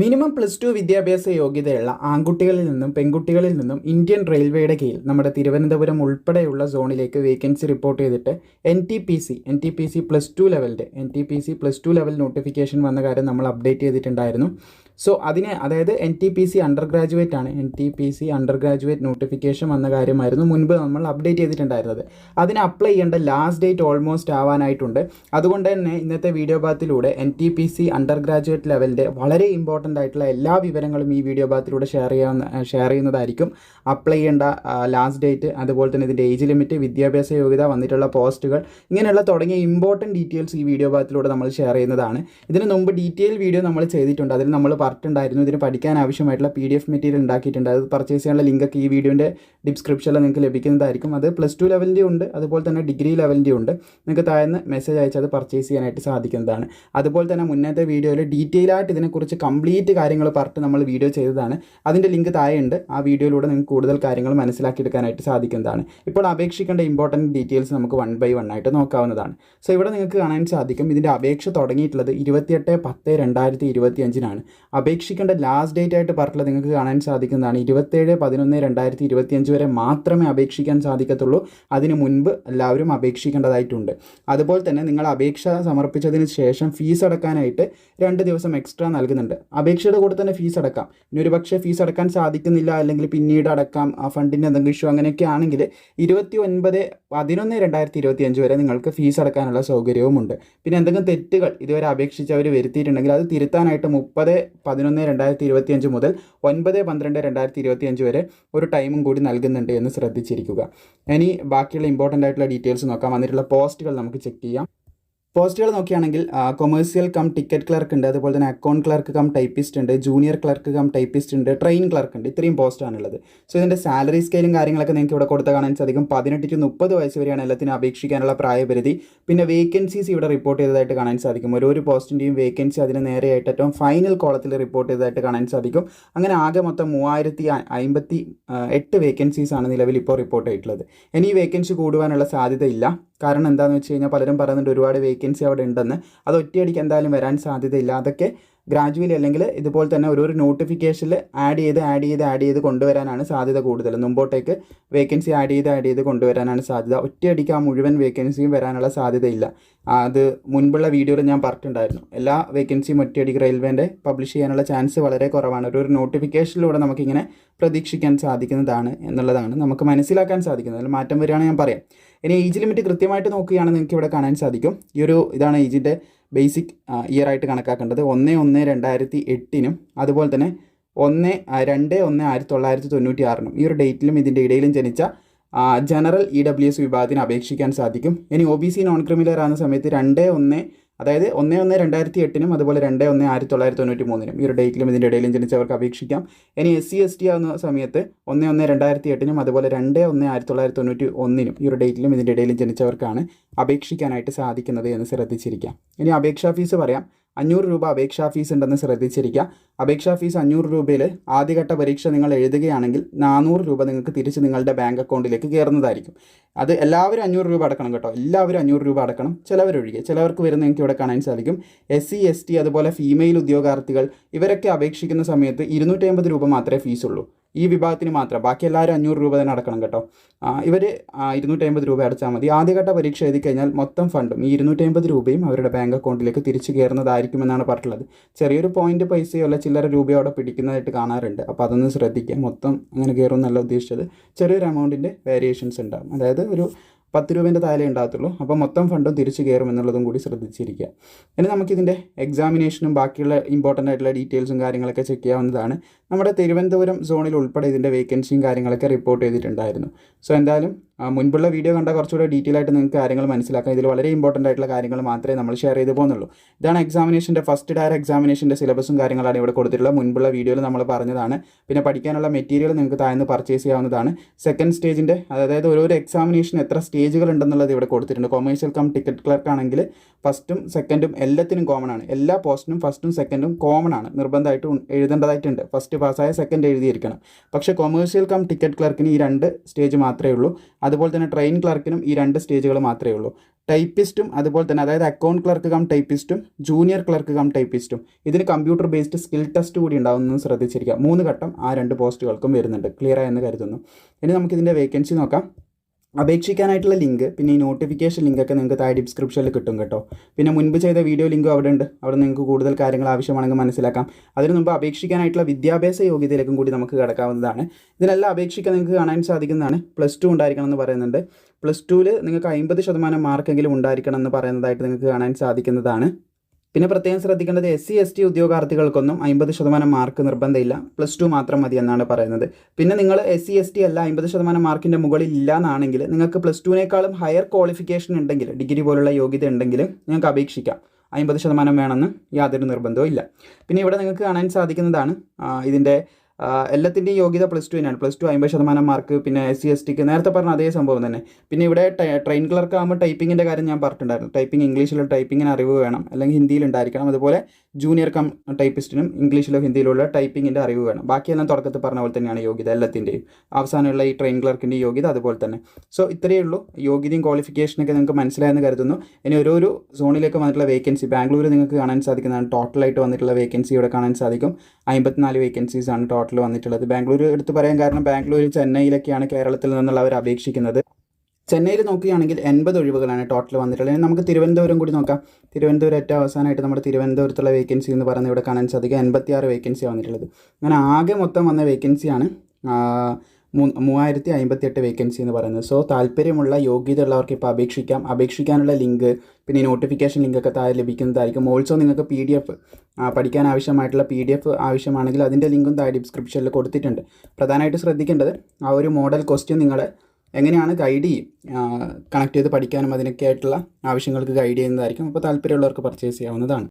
Minimum plus two വിദ്യാഭ്യാസ യോഗ്യതയുള്ള ആൺകുട്ടികളിൽ നിന്നും പെൺകുട്ടികളിൽ നിന്നും ഇന്ത്യൻ റെയിൽവേയുടെ കീഴിൽ നമ്മുടെ തിരുവനന്തപുരം ഉൾപ്പെടെയുള്ള സോണിലേക്ക് വേക്കൻസി റിപ്പോർട്ട് ചെയ്തിട്ട് N T P C N T P C plus two ലെവലിന്റെ N T P C plus two level notification വന്ന കാര്യം നമ്മൾ അപ്ഡേറ്റ് ചെയ്തിട്ടുണ്ടായിരുന്നു. സോ അതിനെ അതായത് N T P C under graduate ആണ്. N T P C under graduate notification വന്ന കാര്യമായിരുന്നു മുൻപ് നമ്മൾ അപ്ഡേറ്റ് ചെയ്തിട്ടുണ്ടായിരുന്നത്. അതിന് അപ്ലൈ ചെയ്യേണ്ട ലാസ്റ്റ് ഡേറ്റ് ഓൾമോസ്റ്റ് ആവാനായിട്ടുണ്ട്. അതുകൊണ്ട് തന്നെ ഇന്നത്തെ video ഭാഗത്തിലൂടെ N T P C under graduate ലെവലിന്റെ വളരെ ഇമ്പോർട്ടന്റ് ആയിട്ടുള്ള എല്ലാ വിവരങ്ങളും ഈ വീഡിയോ ഭാഗത്തിലൂടെ ഷെയർ ചെയ്യാവുന്ന ഷെയർ ചെയ്യുന്നതായിരിക്കും. അപ്ലൈ ചെയ്യേണ്ട ലാസ്റ്റ് ഡേറ്റ് അതുപോലെ തന്നെ ഇതിന്റെ ഏജ് ലിമിറ്റ് വിദ്യാഭ്യാസ യോഗ്യത വന്നിട്ടുള്ള പോസ്റ്റുകൾ ഇങ്ങനെയുള്ള തുടങ്ങിയ ഇമ്പോർട്ടന്റ് ഡീറ്റെയിൽസ് ഈ വീഡിയോ ഭാഗത്തിലൂടെ നമ്മൾ ഷെയർ ചെയ്യുന്നതാണ്. ഇതിന് മുമ്പ് ഡീറ്റെയിൽ വീഡിയോ നമ്മൾ ചെയ്തിട്ടുണ്ട്. അതിൽ നമ്മൾ പറഞ്ഞിട്ടുണ്ടായിരുന്നു. ഇതിന് പഠിക്കാൻ ആവശ്യമായിട്ടുള്ള പി ഡി എഫ് മെറ്റീരിയൽ ഉണ്ടാക്കിയിട്ടുണ്ട്. അത് പർച്ചേസ് ചെയ്യാനുള്ള ലിങ്കൊക്കെ ഈ വീഡിയോന്റെ ഡിസ്ക്രിപ്ഷനിൽ നിങ്ങൾക്ക് ലഭിക്കുന്നതായിരിക്കും. അത് പ്ലസ് ടു ലെവലിന്റെ ഉണ്ട്. അതുപോലെ തന്നെ ഡിഗ്രി ലെവലിന്റെ ഉണ്ട്. നിങ്ങൾക്ക് താഴ്ന്ന് മെസ്സേജ് അയച്ചാൽ അത് പർച്ചേസ് ചെയ്യാനായിട്ട് സാധിക്കുന്നതാണ്. അതുപോലെ തന്നെ മുന്നത്തെ വീഡിയോയിൽ ഡീറ്റെയിൽ ആയിട്ട് ഇതിനെക്കുറിച്ച് കംപ്ലീറ്റ് കാര്യങ്ങൾ പറഞ്ഞിട്ട് നമ്മൾ വീഡിയോ ചെയ്തതാണ്. അതിന്റെ ലിങ്ക് താഴെയുണ്ട്. ആ വീഡിയോയിലൂടെ നിങ്ങൾക്ക് കൂടുതൽ കാര്യങ്ങൾ മനസ്സിലാക്കിയെടുക്കാനായിട്ട് സാധിക്കുന്നതാണ്. ഇപ്പോൾ അപേക്ഷിക്കേണ്ട ഇമ്പോർട്ടന്റ് ഡീറ്റെയിൽസ് നമുക്ക് വൺ ബൈ വൺ ആയിട്ട് നോക്കാവുന്നതാണ്. സോ ഇവിടെ നിങ്ങൾക്ക് കാണാൻ സാധിക്കും. ഇതിന്റെ അപേക്ഷ തുടങ്ങിയിട്ടുള്ളത് ഇരുപത്തിയെട്ട് പത്ത് രണ്ടായിരത്തി ഇരുപത്തി അഞ്ചിനാണ് അപേക്ഷിക്കേണ്ട ലാസ്റ്റ് ഡേറ്റ് ആയിട്ട് പറഞ്ഞിട്ടുള്ളത് നിങ്ങൾക്ക് കാണാൻ സാധിക്കുന്നതാണ്. ഇരുപത്തേഴ് പതിനൊന്ന് രണ്ടായിരത്തി ഇരുപത്തിയഞ്ച് വരെ മാത്രമേ അപേക്ഷിക്കാൻ സാധിക്കത്തുള്ളൂ. അതിന് മുൻപ് എല്ലാവരും അപേക്ഷിക്കേണ്ടതായിട്ടുണ്ട്. അതുപോലെ തന്നെ നിങ്ങൾ അപേക്ഷ സമർപ്പിച്ചതിന് ശേഷം ഫീസ് അടക്കാനായിട്ട് രണ്ട് ദിവസം എക്സ്ട്രാ നൽകുന്നുണ്ട്. അപേക്ഷയുടെ കൂടെ തന്നെ ഫീസ് അടക്കാം. ഇനി ഒരു പക്ഷേ ഫീസ് അടക്കാൻ സാധിക്കുന്നില്ല അല്ലെങ്കിൽ പിന്നീട് അടക്കാം ആ ഫണ്ടിന്റെ എന്തെങ്കിലും ഇഷ്യൂ അങ്ങനെയൊക്കെ ആണെങ്കിൽ ഇരുപത്തി ഒൻപത് പതിനൊന്ന് രണ്ടായിരത്തി ഇരുപത്തി അഞ്ച് വരെ നിങ്ങൾക്ക് ഫീസ് അടക്കാനുള്ള സൗകര്യവുമുണ്ട്. പിന്നെ എന്തെങ്കിലും തെറ്റുകൾ ഇതുവരെ അപേക്ഷിച്ചവർ വരുത്തിയിട്ടുണ്ടെങ്കിൽ അത് തിരുത്താനായിട്ട് മുപ്പത് പതിനൊന്ന് രണ്ടായിരത്തി ഇരുപത്തി അഞ്ച് മുതൽ ഒൻപത് പന്ത്രണ്ട് രണ്ടായിരത്തി ഇരുപത്തി അഞ്ച് വരെ ഒരു ടൈമും കൂടി നൽകുന്നുണ്ട് എന്ന് ശ്രദ്ധിച്ചിരിക്കുക. ഇനി ബാക്കിയുള്ള ഇമ്പോർട്ടന്റ് ആയിട്ടുള്ള ഡീറ്റെയിൽസ് നോക്കാം വന്നിട്ടുള്ള പോസ്റ്റുകൾ നമുക്ക് ചെക്ക് ചെയ്യാം. പോസ്റ്റുകൾ നോക്കുകയാണെങ്കിൽ കൊമേഴ്സ്യൽ കം ടിക്കറ്റ് ക്ലർക്ക് ഉണ്ട് അതുപോലെ തന്നെ അക്കൗണ്ട് ക്ലർക്ക് കം ടൈപ്പിസ്റ്റ് ഉണ്ട് ജൂനിയർ ക്ലർക്ക് കം ടൈപ്പിസ്റ്റ് ഉണ്ട് ട്രെയിൻ ക്ലർക്ക് ഉണ്ട് ഇത്രയും പോസ്റ്റാണുള്ളത് സോ ഇതിന്റെ സാലറി സ്കെയിലും കാര്യങ്ങളൊക്കെ നിങ്ങൾക്ക് ഇവിടെ കൊടുത്ത് കാണാൻ സാധിക്കും. പതിനെട്ട് ടു മുപ്പത് വയസ്സ് വരെയാണ് എല്ലാത്തിനും അപേക്ഷിക്കാനുള്ള പ്രായപരിധി. പിന്നെ വേക്കൻസീസ് ഇവിടെ റിപ്പോർട്ട് ചെയ്തതായിട്ട് കാണാൻ സാധിക്കും. ഓരോ പോസ്റ്റിന്റെയും വേക്കൻസി അതിന് നേരെയായിട്ട് ഏറ്റവും ഫൈനൽ കോളത്തിൽ റിപ്പോർട്ട് ചെയ്തതായിട്ട് കാണാൻ സാധിക്കും. അങ്ങനെ ആകെ മൊത്തം മൂവായിരത്തി അമ്പത്തി എട്ട് വേക്കൻസീസ് ആണ് നിലവിൽ ഇപ്പോൾ റിപ്പോർട്ട് ആയിട്ടുള്ളത് ഇനി വേക്കൻസി കൂടുവാനുള്ള സാധ്യതയില്ല. കാരണം എന്താണെന്ന് വെച്ച് കഴിഞ്ഞാൽ പലരും പറയുന്നുണ്ട് ഒരുപാട് വേക്കൻസി അവിടെ ഉണ്ടെന്ന്. അത് ഒറ്റയടിക്ക് എന്തായാലും വരാൻ സാധ്യതയില്ല. അതൊക്കെ ഗ്രാജുവലി അല്ലെങ്കിൽ ഇതുപോലെ തന്നെ ഓരോരോ നോട്ടിഫിക്കേഷനിൽ ആഡ് ചെയ്ത് ആഡ് ചെയ്ത് ആഡ് ചെയ്ത് കൊണ്ടുവരാനാണ് സാധ്യത കൂടുതൽ. മുമ്പോട്ടേക്ക് വേക്കൻസി ആഡ് ചെയ്ത് ആഡ് ചെയ്ത് കൊണ്ടുവരാനാണ് സാധ്യത. ഒറ്റയടിക്ക് ആ മുഴുവൻ വേക്കൻസിയും വരാനുള്ള സാധ്യതയില്ല. അത് മുൻപുള്ള വീഡിയോയിൽ ഞാൻ പറഞ്ഞിട്ടുണ്ടായിരുന്നു. എല്ലാ വേക്കൻസിയും ഒറ്റയടിക്ക് റെയിൽവേന്റെ പബ്ലിഷ് ചെയ്യാനുള്ള ചാൻസ് വളരെ കുറവാണ്. ഒരു നോട്ടിഫിക്കേഷനിലൂടെ നമുക്കിങ്ങനെ പ്രതീക്ഷിക്കാൻ സാധിക്കുന്നതാണ് എന്നുള്ളതാണ് നമുക്ക് മനസ്സിലാക്കാൻ സാധിക്കുന്നത്. അതിൽ മാറ്റം വരികയാണെങ്കിൽ ഞാൻ പറയാം. ഇനി ഏജ് ലിമിറ്റ് കൃത്യമായിട്ട് നോക്കുകയാണെങ്കിൽ നിങ്ങൾക്ക് ഇവിടെ കാണാൻ സാധിക്കും. ഈ ഒരു ഇതാണ് ഏജിന്റെ ബേസിക് ഇയർ ആയിട്ട് കണക്കാക്കേണ്ടത് ഒന്ന് ഒന്ന് രണ്ടായിരത്തി എട്ടിനും അതുപോലെ തന്നെ ഒന്ന് രണ്ട് ഒന്ന് ആയിരത്തി തൊള്ളായിരത്തി തൊണ്ണൂറ്റി ആറിനും ഈ ഒരു ഡേറ്റിലും ഇതിന്റെ ഇടയിലും ജനിച്ച ജനറൽ ഇ ഡബ്ല്യു എസ് വിഭാഗത്തിന് അപേക്ഷിക്കാൻ സാധിക്കും. ഇനി O B C non criminal ആകുന്ന സമയത്ത് രണ്ട് ഒന്ന് അതായത് ഒന്ന് ഒന്ന് രണ്ടായിരത്തി എട്ടിനും അതുപോലെ രണ്ട് ഒന്ന് ആയിരത്തി തൊള്ളായിരത്തി തൊണ്ണൂറ്റി മൂന്നിനും ഈ ഒരു ഡേറ്റിലും ഇതിന്റെ ഇടയിലും ജനിച്ചവർക്ക് അപേക്ഷിക്കാം. ഇനി എസ് സി എസ് ടി ആകുന്ന സമയത്ത് ഒന്ന് ഒന്ന് രണ്ടായിരത്തി എട്ടിനും അതുപോലെ രണ്ട് ഒന്ന് ആയിരത്തി തൊള്ളായിരത്തി തൊണ്ണൂറ്റി ഒന്നിനും ഈ ഒരു ഡേറ്റിലും ഇതിന്റെ ഇടയിലും ജനിച്ചവർക്കാണ് അപേക്ഷിക്കാനായിട്ട് സാധിക്കുന്നത് എന്ന് ശ്രദ്ധിച്ചിരിക്കാം. ഇനി അപേക്ഷാ ഫീസ് പറയാം. അഞ്ഞൂറ് രൂപ അപേക്ഷാ ഫീസ് ഉണ്ടെന്ന് ശ്രദ്ധിച്ചിരിക്കുക. അപേക്ഷാ ഫീസ് അഞ്ഞൂറ് രൂപയിൽ ആദ്യഘട്ട പരീക്ഷ നിങ്ങൾ എഴുതുകയാണെങ്കിൽ നാനൂറ് രൂപ നിങ്ങൾക്ക് തിരിച്ച് നിങ്ങളുടെ ബാങ്ക് അക്കൗണ്ടിലേക്ക് കയറുന്നതായിരിക്കും. അത് എല്ലാവരും അഞ്ഞൂറ് രൂപ അടക്കണം കേട്ടോ. എല്ലാവരും അഞ്ഞൂറ് രൂപ അടക്കണം. ചിലവരൊഴികെ. ചിലവർക്ക് വരുന്ന നിങ്ങൾക്ക് ഇവിടെ കാണാൻ സാധിക്കും. എസ് സി എസ് ടി അതുപോലെ ഫീമെയിൽ ഉദ്യോഗാർത്ഥികൾ ഇവരൊക്കെ അപേക്ഷിക്കുന്ന സമയത്ത് ഇരുന്നൂറ്റി രൂപ മാത്രമേ ഫീസുള്ളൂ. ഈ വിഭാഗത്തിന് മാത്രം. ബാക്കി എല്ലാവരും അഞ്ഞൂറ് രൂപ തന്നെ അടക്കണം കേട്ടോ. ഇവർ ഇരുന്നൂറ്റി അമ്പത് രൂപ അടച്ചാൽ മതി. ആദ്യഘട്ട പരീക്ഷ എഴുതി കഴിഞ്ഞാൽ മൊത്തം ഫണ്ടും ഈ ഇരുന്നൂറ്റി അമ്പത് രൂപയും അവരുടെ ബാങ്ക് അക്കൗണ്ടിലേക്ക് തിരിച്ചു കയറുന്നതായിരിക്കുമെന്നാണ് പറഞ്ഞിട്ടുള്ളത്. ചെറിയൊരു പോയിന്റ് പൈസയോ ചില്ലറ രൂപയോ അവിടെ പിടിക്കുന്നതായിട്ട് കാണാറുണ്ട്. അപ്പോൾ അതൊന്ന് ശ്രദ്ധിക്കുക. മൊത്തം അങ്ങനെ കയറുമെന്നല്ല ഉദ്ദേശിച്ചത്. ചെറിയൊരു എമൗണ്ടിന്റെ വേരിയേഷൻസ് ഉണ്ടാകും അതായത് ഒരു പത്ത് രൂപേന്റെ താഴെ ഉണ്ടാകത്തുള്ളൂ. അപ്പോൾ മൊത്തം ഫണ്ടും തിരിച്ചു കയറും എന്നുള്ളതും കൂടി ശ്രദ്ധിച്ചിരിക്കുക. ഇനി നമുക്കിതിന്റെ എക്സാമിനേഷനും ബാക്കിയുള്ള ഇമ്പോർട്ടന്റ് ആയിട്ടുള്ള ഡീറ്റെയിൽസും കാര്യങ്ങളൊക്കെ ചെക്ക് ചെയ്യാവുന്നതാണ്. നമ്മുടെ തിരുവനന്തപുരം സോണിൽ ഉൾപ്പെടെ ഇതിന്റെ വേക്കൻസിയും കാര്യങ്ങളൊക്കെ റിപ്പോർട്ട് ചെയ്തിട്ടുണ്ടായിരുന്നു. സോ എന്തായാലും മുൻപുള്ള വീഡിയോ കണ്ട കുറച്ചുകൂടെ ഡീറ്റെയിൽ ആയിട്ട് നിങ്ങൾക്ക് കാര്യങ്ങൾ മനസ്സിലാക്കാം. ഇതിൽ വളരെ ഇമ്പോർട്ടന്റ് ആയിട്ടുള്ള കാര്യങ്ങൾ മാത്രമേ നമ്മൾ ഷെയർ ചെയ്ത് പോകുന്നുള്ളൂ. ഇതാണ് എക്സാമിനേഷന്റെ ഫസ്റ്റ് ഡയർ എക്സാമിനേഷന്റെ സിലബസും കാര്യങ്ങളാണ് ഇവിടെ കൊടുത്തിട്ടുള്ളത്. മുൻപുള്ള വീഡിയോയിൽ നമ്മൾ പറഞ്ഞതാണ്. പിന്നെ പഠിക്കാനുള്ള മെറ്റീരിയൽ നിങ്ങൾക്ക് താഴ്ന്ന് പർച്ചേസ് ചെയ്യാവുന്നതാണ്. സെക്കൻഡ് സ്റ്റേജിന്റെ അതായത് ഓരോ എക്സാമിനേഷൻ എത്ര സ്റ്റേജുകൾ ഉണ്ടെന്നുള്ളത് ഇവിടെ കൊടുത്തിട്ടുണ്ട്. കൊമേഴ്ഷ്യൽ കം ടിക്കറ്റ് ക്ലർക്ക് ആണെങ്കിൽ ഫസ്റ്റും സെക്കൻഡും എല്ലാത്തിനും കോമൺ ആണ്. എല്ലാ പോസ്റ്റിനും ഫസ്റ്റും സെക്കൻഡും കോമൺ ആണ്. നിർബന്ധമായിട്ട് എഴുതേണ്ടതായിട്ടുണ്ട്. ഫസ്റ്റ് പാസ്സായ സെക്കൻഡ് എഴുതിയിരിക്കണം. പക്ഷേ കൊമേഴ്ഷ്യൽ കം ടിക്കറ്റ് ക്ലർക്കിന് ഈ രണ്ട് സ്റ്റേജ് മാത്രമേ ഉള്ളൂ. അതുപോലെ തന്നെ ട്രെയിൻ ക്ലർക്കിനും ഈ രണ്ട് സ്റ്റേജുകൾ മാത്രമേ ഉള്ളൂ. ടൈപ്പിസ്റ്റും അതുപോലെ തന്നെ അതായത് അക്കൗണ്ട് ക്ലർക്ക് കം ടൈപ്പിസ്റ്റും ജൂനിയർ ക്ലർക്ക് കം ടൈപ്പിസ്റ്റും ഇതിന് കമ്പ്യൂട്ടർ ബേസ്ഡ് സ്കിൽ ടെസ്റ്റ് കൂടി ഉണ്ടാവുമെന്ന് ശ്രദ്ധിച്ചിരിക്കുക. മൂന്ന് ഘട്ടം ആ രണ്ട് പോസ്റ്റുകൾക്കും വരുന്നുണ്ട്. ക്ലിയർ ആയെന്ന് കരുതുന്നു. ഇനി നമുക്കിതിന്റെ വേക്കൻസി നോക്കാം. അപേക്ഷിക്കാനായിട്ടുള്ള ലിങ്ക് പിന്നെ ഈ നോട്ടിഫിക്കേഷൻ ലിങ്കൊക്കെ നിങ്ങൾക്ക് താഴെ ഡിസ്ക്രിപ്ഷനിൽ കിട്ടും കേട്ടോ. പിന്നെ മുൻപ് ചെയ്ത വീഡിയോ ലിങ്കും അവിടെ ഉണ്ട് അവിടെ നിങ്ങൾക്ക് കൂടുതൽ കാര്യങ്ങൾ ആവശ്യമാണെങ്കിൽ മനസ്സിലാക്കാം. അതിന് മുമ്പ് അപേക്ഷിക്കാനായിട്ടുള്ള വിദ്യാഭ്യാസ യോഗ്യതയിലേക്കും കൂടി നമുക്ക് കിടക്കാവുന്നതാണ്. ഇതിനെല്ലാം അപേക്ഷിക്കാൻ നിങ്ങൾക്ക് കാണാൻ സാധിക്കുന്നതാണ്. പ്ലസ് ടു ഉണ്ടായിരിക്കണം എന്ന് പറയുന്നുണ്ട്. പ്ലസ് ടുവിൽ നിങ്ങൾക്ക് അമ്പത് ശതമാനം മാർക്കെങ്കിലും ഉണ്ടായിരിക്കണം എന്ന് പറയുന്നതായിട്ട് നിങ്ങൾക്ക് കാണാൻ സാധിക്കുന്നതാണ്. പിന്നെ പ്രത്യേകം ശ്രദ്ധിക്കേണ്ടത് എസ് സി എസ് ടി ഉദ്യോഗാർത്ഥികൾക്കൊന്നും അമ്പത് ശതമാനം മാർക്ക് നിർബന്ധമില്ല. പ്ലസ് ടു മാത്രം മതി എന്നാണ് പറയുന്നത്. പിന്നെ നിങ്ങൾ എസ് സി എസ് ടി അല്ല അമ്പത് ശതമാനം മാർക്കിന്റെ മുകളിൽ ഇല്ല എന്നാണെങ്കിൽ നിങ്ങൾക്ക് പ്ലസ് ടുവിനേക്കാളും ഹയർ ക്വാളിഫിക്കേഷൻ ഉണ്ടെങ്കിൽ ഡിഗ്രി പോലുള്ള യോഗ്യത ഉണ്ടെങ്കിൽ നിങ്ങൾക്ക് അപേക്ഷിക്കാം. അമ്പത് ശതമാനം വേണമെന്ന് യാതൊരു നിർബന്ധവും ഇല്ല. പിന്നെ ഇവിടെ നിങ്ങൾക്ക് കാണാൻ സാധിക്കുന്നതാണ് ഇതിന്റെ എല്ലാത്തിന്റെയും യോഗ്യത പ്ലസ് ടു തന്നെയാണ് പ്ലസ് ടു അമ്പത് ശതമാനം മാർക്ക് പിന്നെ എസ് സി എസ് ടിക്ക് നേരത്തെ പറഞ്ഞ അതേ സംഭവം തന്നെ. പിന്നെ ഇവിടെ ട്രെയിൻ ക്ലർക്ക് ആകുമ്പോൾ ടൈപ്പിങ്ങിന്റെ കാര്യം ഞാൻ പറഞ്ഞിട്ടുണ്ടായിരുന്നു. ടൈപ്പിംഗ് ഇംഗ്ലീഷിലുള്ള ടൈപ്പിങ്ങിന് അറിവ് വേണം. അല്ലെങ്കിൽ ഹിന്ദിയിൽ ഉണ്ടായിരിക്കണം. അതുപോലെ ജൂനിയർ കം ടൈപ്പിസ്റ്റിനും ഇംഗ്ലീഷിലോ ഹിന്ദിയിലുള്ള ടൈപ്പിങ്ങിന്റെ അറിവ് വേണം. ബാക്കിയെല്ലാം തുടക്കത്തിൽ പറഞ്ഞ പോലെ തന്നെയാണ് യോഗ്യത എല്ലാത്തിന്റെയും അവസാനമുള്ള ഈ ട്രെയിൻ ക്ലർക്കിന്റെ യോഗ്യത അതുപോലെ തന്നെ. സോ ഇത്രയേ ഉള്ളൂ. യോഗ്യതയും ക്വാളിഫിക്കേഷനൊക്കെ നിങ്ങൾക്ക് മനസ്സിലായെന്ന് കരുതുന്നു. ഇനി ഓരോരോ സോണിലേക്ക് വന്നിട്ടുള്ള വേക്കൻസി ബാംഗ്ലൂർ നിങ്ങൾക്ക് കാണാൻ സാധിക്കുന്നതാണ്. ടോട്ടലായിട്ട് വന്നിട്ടുള്ള വേക്കൻസി ഇവിടെ കാണാൻ സാധിക്കും. അമ്പത്തിനാല് വേക്കൻസീസ് ആണ് ടോട്ടൽ വന്നിട്ടുള്ളത്. ബാംഗ്ലൂർ എടുത്തു പറയാൻ കാരണം ബാംഗ്ലൂരിൽ ചെന്നൈയിലൊക്കെയാണ് കേരളത്തിൽ നിന്നുള്ളവർ അപേക്ഷിക്കുന്നത്. ചെന്നൈയിൽ നോക്കുകയാണെങ്കിൽ എൺപത് ഒഴിവുകളാണ് ടോട്ടൽ വന്നിട്ടുള്ളത്. ഇനി നമുക്ക് തിരുവനന്തപുരം കൂടി നോക്കാം. തിരുവനന്തപുരം ഏറ്റവും അവസാനമായിട്ട് നമ്മുടെ തിരുവനന്തപുരത്തുള്ള വേക്കൻസി എന്ന് പറയുന്നത് ഇവിടെ കാണാൻ സാധിക്കും. എൺപത്തിയാറ് വേക്കൻസി വന്നിട്ടുള്ളത്. അങ്ങനെ ആകെ മൊത്തം വന്ന വേക്കൻസിയാണ് മൂവായിരത്തി അമ്പത്തിയെട്ട് വേക്കൻസി എന്ന് പറയുന്നത്. സോ താല്പര്യമുള്ള യോഗ്യത ഉള്ളവർക്ക് ഇപ്പോൾ അപേക്ഷിക്കാം. അപേക്ഷിക്കാനുള്ള ലിങ്ക് പിന്നെ നോട്ടിഫിക്കേഷൻ ലിങ്കൊക്കെ താഴെ ലഭിക്കുന്നതായിരിക്കും. ഓൾസോ നിങ്ങൾക്ക് പി ഡി എഫ് പഠിക്കാൻ ആവശ്യമായിട്ടുള്ള പി ഡി എഫ് ആവശ്യമാണെങ്കിൽ അതിന്റെ ലിങ്കും താഴെ ഡിസ്ക്രിപ്ഷനിൽ കൊടുത്തിട്ടുണ്ട്. പ്രധാനമായിട്ട് ശ്രദ്ധിക്കേണ്ടത് ആ ഒരു മോഡൽ ക്വസ്റ്റ്യൻ നിങ്ങളെ എങ്ങനെയാണ് ഗൈഡ് ചെയ്യും? കണക്ട് ചെയ്ത് പഠിക്കാനും അതിനൊക്കെ ആയിട്ടുള്ള ആവശ്യങ്ങൾക്ക് ഗൈഡ് ചെയ്യുന്നതായിരിക്കും. അപ്പോൾ താല്പര്യമുള്ളവർക്ക് പർച്ചേസ് ചെയ്യാവുന്നതാണ്.